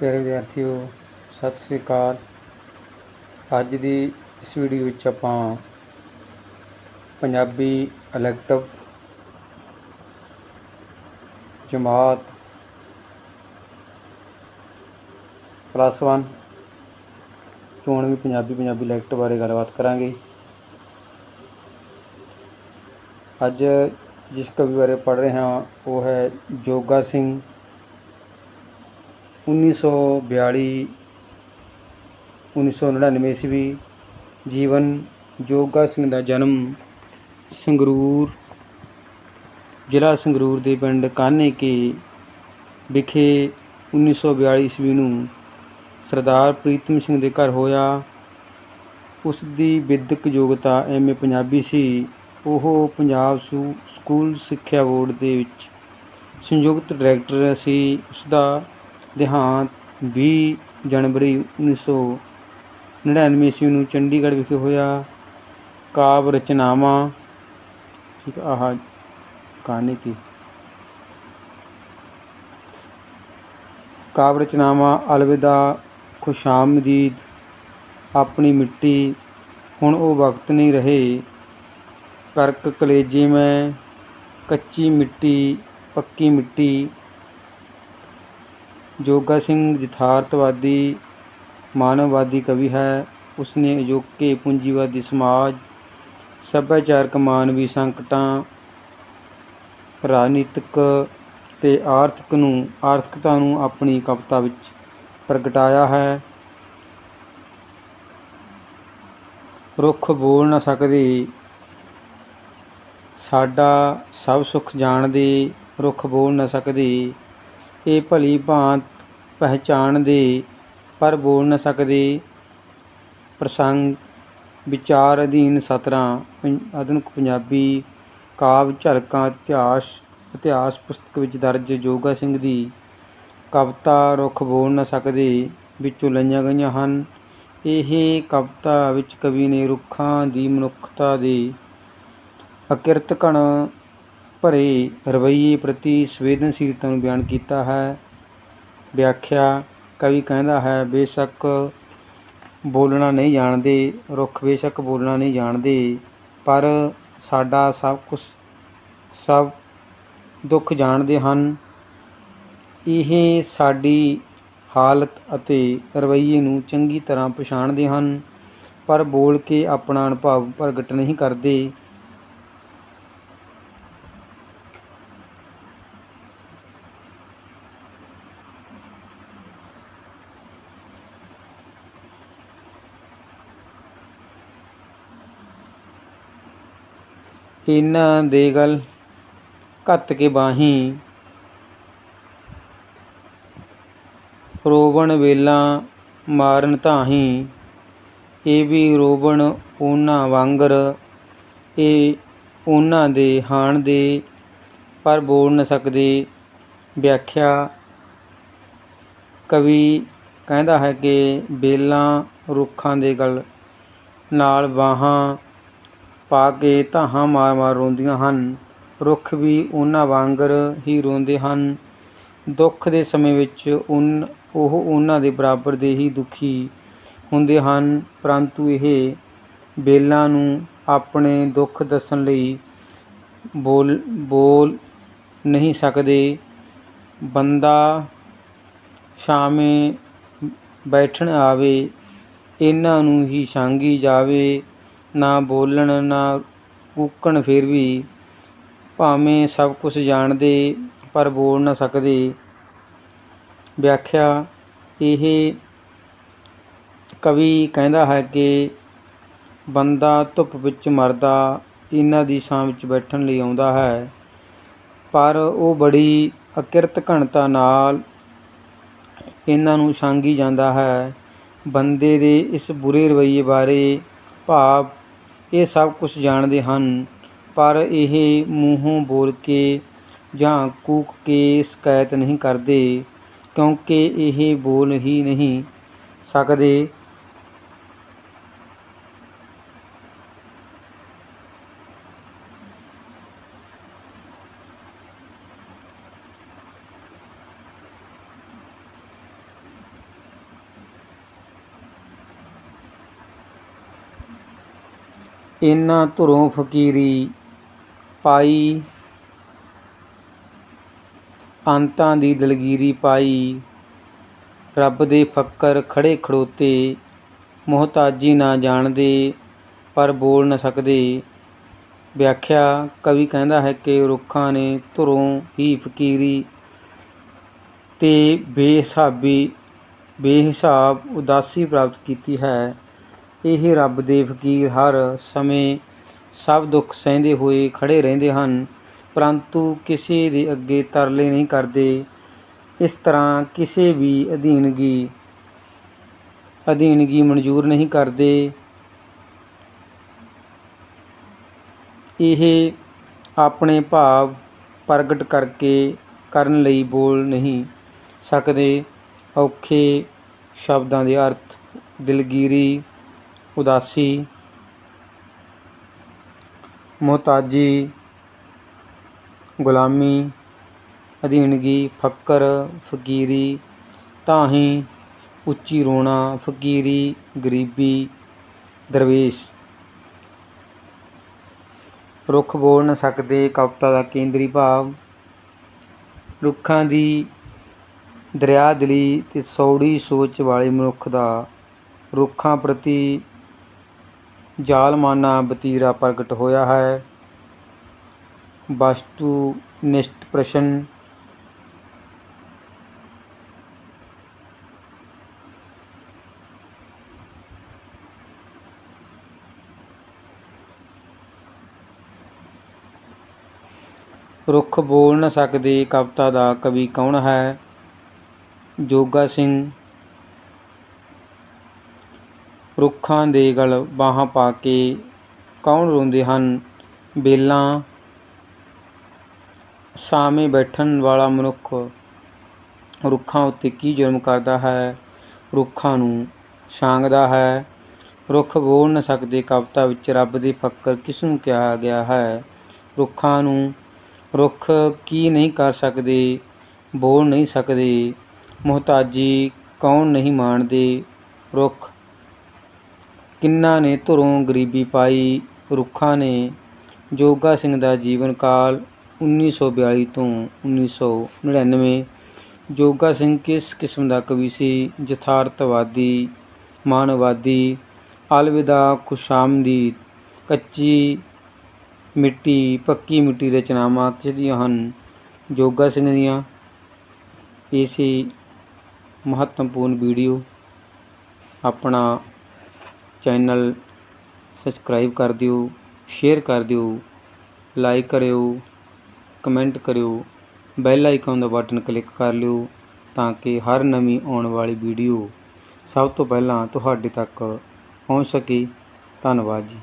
ਪਿਆਰੇ ਵਿਦਿਆਰਥੀਓ, ਸਤਿ ਸ੍ਰੀ ਅਕਾਲ। ਅੱਜ ਦੀ ਇਸ ਵੀਡੀਓ ਵਿੱਚ ਆਪਾਂ ਪੰਜਾਬੀ ਇਲੈਕਟਿਵ ਜਮਾਤ ਪਲੱਸ 1 ਚੋਣਵੀਂ ਪੰਜਾਬੀ ਪੰਜਾਬੀ ਇਲੈਕਟਿਵ ਬਾਰੇ ਗੱਲਬਾਤ ਕਰਾਂਗੇ। ਅੱਜ ਜਿਸ ਕਵੀ ਬਾਰੇ ਪੜ੍ਹ ਰਹੇ ਹਾਂ ਉਹ ਹੈ ਜੋਗਾ ਸਿੰਘ। 1942 1999 ਈਸਵੀ, ਜੀਵਨ ਜੋਗਾ ਸਿੰਘ ਦਾ ਜਨਮ ਸੰਗਰੂਰ, ਜ਼ਿਲ੍ਹਾ ਸੰਗਰੂਰ ਦੇ ਪਿੰਡ ਕਾਨੇ ਕੇ ਵਿਖੇ 1942 ਈਸਵੀ ਨੂੰ ਸਰਦਾਰ ਪ੍ਰੀਤਮ ਸਿੰਘ ਦੇ ਘਰ ਹੋਇਆ। ਉਸ ਦੀ ਵਿਦਿਅਕ ਯੋਗਤਾ ਐਮਏ ਪੰਜਾਬੀ ਸੀ। ਉਹ ਪੰਜਾਬ ਸੂ- ਸਕੂਲ ਸਿੱਖਿਆ ਬੋਰਡ ਦੇ ਵਿੱਚ ਸੰਯੁਕਤ ਡਾਇਰੈਕਟਰ ਸੀ। ਉਸ ਦਾ ਦੇਹਾਂਤ 20 ਜਨਵਰੀ 1999 ਈਸਵੀ ਨੂੰ ਚੰਡੀਗੜ੍ਹ ਵਿਖੇ ਹੋਇਆ ਕਾਵਿ ਰਚਨਾਵਾਂ। ਠੀਕ ਆਹ ਕਹਾਣੀ ਕੀ? ਕਾਵਿ ਰਚਨਾਵਾਂ, ਅਲਵਿਦਾ, ਖੁਸ਼ਾਮਦੀਦ, ਆਪਣੀ ਮਿੱਟੀ, ਹੁਣ ਉਹ ਵਕਤ ਨਹੀਂ ਰਹੇ। ਕਰਕ ਕਲੇਜੇ ਮੈਂ, ਕੱਚੀ ਮਿੱਟੀ, ਪੱਕੀ ਮਿੱਟੀ ਜੋਗਾ ਸਿੰਘ ਯਥਾਰਥਵਾਦੀ, ਮਾਨਵਵਾਦੀ ਕਵੀ ਹੈ। ਉਸਨੇ ਅਜੋਕੇ ਪੂੰਜੀਵਾਦੀ ਸਮਾਜ, ਸੱਭਿਆਚਾਰਕ ਮਾਨਵੀ ਸੰਕਟਾਂ, ਰਾਜਨੀਤਿਕ ਤੇ ਆਰਥਿਕ ਨੂੰ, ਆਰਥਿਕਤਾ ਨੂੰ ਆਪਣੀ ਕਵਿਤਾ ਵਿੱਚ ਪ੍ਰਗਟਾਇਆ ਹੈ। ਰੁੱਖ ਬੋਲ ਨਾ ਸਕਦੇ, ਸਾਡਾ ਸਭ ਸੁੱਖ ਜਾਣਦੇ, ਰੁੱਖ ਬੋਲ ਨਾ ਸਕਦੇ। ਇਹ ਭਲੀ ਭਾਂਤ ਪਹਿਚਾਣਦੇ ਪਰ ਬੋਲ ਨਾ ਸਕਦੇ। ਪ੍ਰਸੰਗ, ਵਿਚਾਰ ਅਧੀਨ ਸਤਰਾਂ, ਪੰ- ਆਧੁਨਿਕ ਪੰਜਾਬੀ ਕਾਵਿ ਝਲਕਾਂ, ਇਤਿਹਾਸ ਇਤਿਹਾਸ ਪੁਸਤਕ ਵਿੱਚ ਦਰਜ ਜੋਗਾ ਸਿੰਘ ਦੀ ਕਵਿਤਾ ਰੁੱਖ ਬੋਲ ਨਾ ਸਕਦੇ ਵਿੱਚੋਂ ਲਈਆਂ ਗਈਆਂ ਹਨ। ਇਹ ਕਵਿਤਾ ਵਿੱਚ ਕਵੀ ਨੇ ਰੁੱਖਾਂ ਦੀ ਮਨੁੱਖਤਾ ਦੇ ਅਕਿਰਤ ਘਣ ਭਰੇ ਰਵੱਈਏ ਪ੍ਰਤੀ ਸੰਵੇਦਨਸ਼ੀਲਤਾ ਨੂੰ ਬਿਆਨ ਕੀਤਾ ਹੈ। ਵਿਆਖਿਆ ਕਵੀ ਕਹਿੰਦਾ ਹੈ, ਬੇਸ਼ੱਕ ਬੋਲਣਾ ਨਹੀਂ ਜਾਣਦੇ, ਰੁੱਖ ਬੇਸ਼ੱਕ ਬੋਲਣਾ ਨਹੀਂ ਜਾਣਦੇ, ਪਰ ਸਾਡਾ ਸਭ ਕੁਝ ਸਭ ਦੁੱਖ ਜਾਣਦੇ ਹਨ। ਇਹ ਸਾਡੀ ਹਾਲਤ ਅਤੇ ਰਵੱਈਏ ਨੂੰ ਚੰਗੀ ਤਰ੍ਹਾਂ ਪਛਾਣਦੇ ਹਨ, ਪਰ ਬੋਲ ਕੇ ਆਪਣਾ ਅਨੁਭਵ ਪ੍ਰਗਟ ਨਹੀਂ ਕਰਦੇ। ਇਹਨਾਂ ਦੇ ਗਲ ਘੱਤ ਕੇ ਬਾਹੀ ਰੋਵਣ ਵੇਲਾ ਮਾਰਨ ਧਾਹੀ। ਇਹ ਵੀ ਰੋਵਣ ਉਹਨਾਂ ਵਾਂਗਰ, ਇਹ ਉਹਨਾਂ ਦੇ ਹਾਣ ਦੇ ਪਰ ਬੋਲ ਨਾ ਸਕਦੇ। ਵਿਆਖਿਆ ਕਵੀ ਕਹਿੰਦਾ ਹੈ ਕਿ ਬੇਲਾਂ ਰੁੱਖਾਂ ਦੇ ਗਲ ਨਾਲ ਬਾਹਾਂ ਪਾ ਕੇ ਧਾਹਾਂ ਮਾਰ ਮਾਰ ਰੋਂਦੀਆਂ ਹਨ। ਰੁੱਖ ਵੀ ਉਹਨਾਂ ਵਾਂਗਰ ਹੀ ਰੋਂਦੇ ਹਨ। ਦੁੱਖ ਦੇ ਸਮੇਂ ਵਿੱਚ ਉਹ ਉਹਨਾਂ ਦੇ ਬਰਾਬਰ ਦੇ ਹੀ ਦੁਖੀ ਹੁੰਦੇ ਹਨ। ਪਰੰਤੂ ਇਹ ਬੇਲਾਂ ਨੂੰ ਆਪਣੇ ਦੁੱਖ ਦੱਸਣ ਲਈ ਬੋਲ ਬੋਲ ਨਹੀਂ ਸਕਦੇ। ਬੰਦਾ ਸ਼ਾਮੇ ਬੈਠਣ ਆਵੇ, ਇਹਨਾਂ ਨੂੰ ਹੀ ਸੰਗੀ ਜਾਵੇ। ਨਾ ਬੋਲਣ, ਨਾ ਕੂਕਣ ਫਿਰ ਵੀ ਭਾਵੇਂ ਸਭ ਕੁਝ ਜਾਣਦੇ ਪਰ ਬੋਲ ਨਾ ਸਕਦੇ। ਵਿਆਖਿਆ ਇਹ ਕਵੀ ਕਹਿੰਦਾ ਹੈ ਕਿ ਬੰਦਾ ਧੁੱਪ ਵਿੱਚ ਮਰਦਾ ਇਹਨਾਂ ਦੀ ਛਾਂ ਵਿੱਚ ਬੈਠਣ ਲਈ ਆਉਂਦਾ ਹੈ, ਪਰ ਉਹ ਬੜੀ ਅਕਿਰਤ ਘਣਤਾ ਨਾਲ ਇਹਨਾਂ ਨੂੰ ਛਾਂਗੀ ਜਾਂਦਾ ਹੈ। ਬੰਦੇ ਦੇ ਇਸ ਬੁਰੇ ਰਵੱਈਏ ਬਾਰੇ ਭਾਵ ਇਹ ਸਭ ਕੁਝ ਜਾਣਦੇ ਹਨ। ਪਰ ਇਹ ਮੂੰਹੋਂ ਬੋਲ ਕੇ ਜਾਂ ਕੂਕ ਕੇ ਸ਼ਿਕਾਇਤ ਨਹੀਂ ਕਰਦੇ, ਕਿਉਂਕਿ ਇਹ ਬੋਲ ਹੀ ਨਹੀਂ ਸਕਦੇ। ਇਨਾਂ ਧੁਰੋਂ ਫਕੀਰੀ ਪਾਈ, ਅੰਤਾਂ ਦੀ ਦਲਗੀਰੀ ਪਾਈ, ਰੱਬ ਦੇ ਫੱਕਰ ਖੜ੍ਹੇ ਖੜੋਤੇ, ਮੁਹਤਾਜੀ ਨਾ ਜਾਣਦੇ, ਪਰ ਬੋਲ ਨਾ ਸਕਦੇ। ਵਿਆਖਿਆ ਕਵੀ ਕਹਿੰਦਾ ਹੈ ਕਿ ਰੁੱਖਾਂ ਨੇ ਧੁਰੋਂ ਹੀ ਫਕੀਰੀ ਤੇ ਬੇਹਿਸਾਬੀ ਬੇਹਿਸਾਬ ਉਦਾਸੀ ਪ੍ਰਾਪਤ ਕੀਤੀ ਹੈ। ਇਹ ਰੱਬ ਦੇ ਫਕੀਰ ਹਰ ਸਮੇਂ ਸਭ ਦੁੱਖ ਸਹਿੰਦੇ ਹੋਏ ਖੜੇ ਰਹਿੰਦੇ ਹਨ, ਪਰੰਤੂ ਕਿਸੇ ਦੇ ਅੱਗੇ ਤਰਲੇ ਨਹੀਂ ਕਰਦੇ। ਇਸ ਤਰ੍ਹਾਂ ਕਿਸੇ ਵੀ ਅਧੀਨਗੀ ਅਧੀਨਗੀ ਮਨਜ਼ੂਰ ਨਹੀਂ ਕਰਦੇ। ਇਹ ਆਪਣੇ ਭਾਵ ਪ੍ਰਗਟ ਕਰਕੇ ਕਰਨ ਲਈ ਬੋਲ ਨਹੀਂ ਸਕਦੇ। ਔਖੇ ਸ਼ਬਦਾਂ ਦੇ ਅਰਥ ਦਿਲਗੀਰੀ ਉਦਾਸੀ, ਮੁਹਤਾਜੀ, ਗੁਲਾਮੀ, ਅਧੀਨਗੀ, ਫੱਕਰ, ਫਕੀਰੀ, ਤਾਹੀਂ, ਉੱਚੀ ਰੋਣਾ, ਫਕੀਰੀ, ਗਰੀਬੀ, ਦਰਵੇਸ਼। ਰੁੱਖ ਬੋਲ ਨਾ ਸਕਦੇ, ਕਵਿਤਾ ਦਾ ਕੇਂਦਰੀ ਭਾਵ। ਰੁੱਖਾਂ ਦੀ ਦਰਿਆ ਦਿਲੀ ਤੇ ਸੌੜੀ ਸੋਚ ਵਾਲੇ ਮਨੁੱਖ ਦਾ ਰੁੱਖਾਂ ਪ੍ਰਤੀ ਜ਼ਾਲਮਾਨਾ ਵਤੀਰਾ ਪ੍ਰਗਟ ਹੋਇਆ ਹੈ। ਵਸਤੂ ਨਿਸ਼ਟ ਪ੍ਰਸ਼ਨ ਰੁੱਖ ਬੋਲ ਨਾ ਸਕਦੇ ਕਵਿਤਾ ਦਾ ਕਵੀ ਕੌਣ ਹੈ? ਜੋਗਾ ਸਿੰਘ ਰੁੱਖਾਂ ਦੇ ਗਲ ਬਾਹਾਂ ਪਾ ਕੇ ਕੌਣ ਰੋਂਦੇ ਹਨ? ਬੇਲਾਂ ਸਾਵੇਂ ਬੈਠਣ ਵਾਲਾ ਮਨੁੱਖ ਰੁੱਖਾਂ ਉੱਤੇ ਕੀ ਜ਼ੁਲਮ ਕਰਦਾ ਹੈ? ਰੁੱਖਾਂ ਨੂੰ ਛਾਂਗਦਾ ਹੈ। ਰੁੱਖ ਬੋਲ ਨਾ ਸਕਦੇ, ਕਵਿਤਾ ਵਿੱਚ ਰੱਬ ਦੇ ਫੱਕਰ ਕਿਸ ਨੂੰ ਕਿਹਾ ਗਿਆ ਹੈ? ਰੁੱਖਾਂ ਨੂੰ, ਰੁੱਖ ਕੀ ਨਹੀਂ ਕਰ ਸਕਦੇ, ਬੋਲ ਨਹੀਂ ਸਕਦੇ, ਮੁਹਤਾਜੀ ਕੌਣ ਨਹੀਂ ਮਾਣਦੇ? ਰੁੱਖ ਕਿੰਨਾਂ ਨੇ ਧੁਰੋਂ ਗਰੀਬੀ ਪਾਈ? ਰੁੱਖਾਂ ਨੇ ਜੋਗਾ ਸਿੰਘ ਦਾ ਜੀਵਨ ਕਾਲ 1942 ਤੋਂ 1999 ਜੋਗਾ ਸਿੰਘ ਕਿਸ ਕਿਸਮ ਦਾ ਕਵੀ ਸੀ? ਯਥਾਰਥਵਾਦੀ ਮਾਨਵਵਾਦੀ ਅਲਵਿਦਾ, ਖੁਸ਼ਾਮਦੀ, ਕੱਚੀ ਮਿੱਟੀ, ਪੱਕੀ ਮਿੱਟੀ ਰਚਨਾਵਾਂ ਕਿਸ ਹਨ? ਜੋਗਾ ਸਿੰਘ ਦੀਆਂ ਇਸੇ ਮਹੱਤਵਪੂਰਨ ਵੀਡੀਓ। ਆਪਣਾ ਚੈਨਲ ਸਬਸਕ੍ਰਾਈਬ ਕਰ ਦਿਓ, ਸ਼ੇਅਰ ਕਰ ਦਿਓ, ਲਾਈਕ ਕਰਿਓ, ਕਮੈਂਟ ਕਰਿਓ, ਬੈਲ ਆਈਕਨ ਦਾ ਬਟਨ ਕਲਿੱਕ ਕਰ ਲਿਓ ਤਾਂ ਕਿ ਹਰ ਨਵੀਂ ਆਉਣ ਵਾਲੀ ਵੀਡੀਓ ਸਭ ਤੋਂ ਪਹਿਲਾਂ ਤੁਹਾਡੇ ਤੱਕ ਪਹੁੰਚ ਸਕੇ। ਧੰਨਵਾਦ ਜੀ।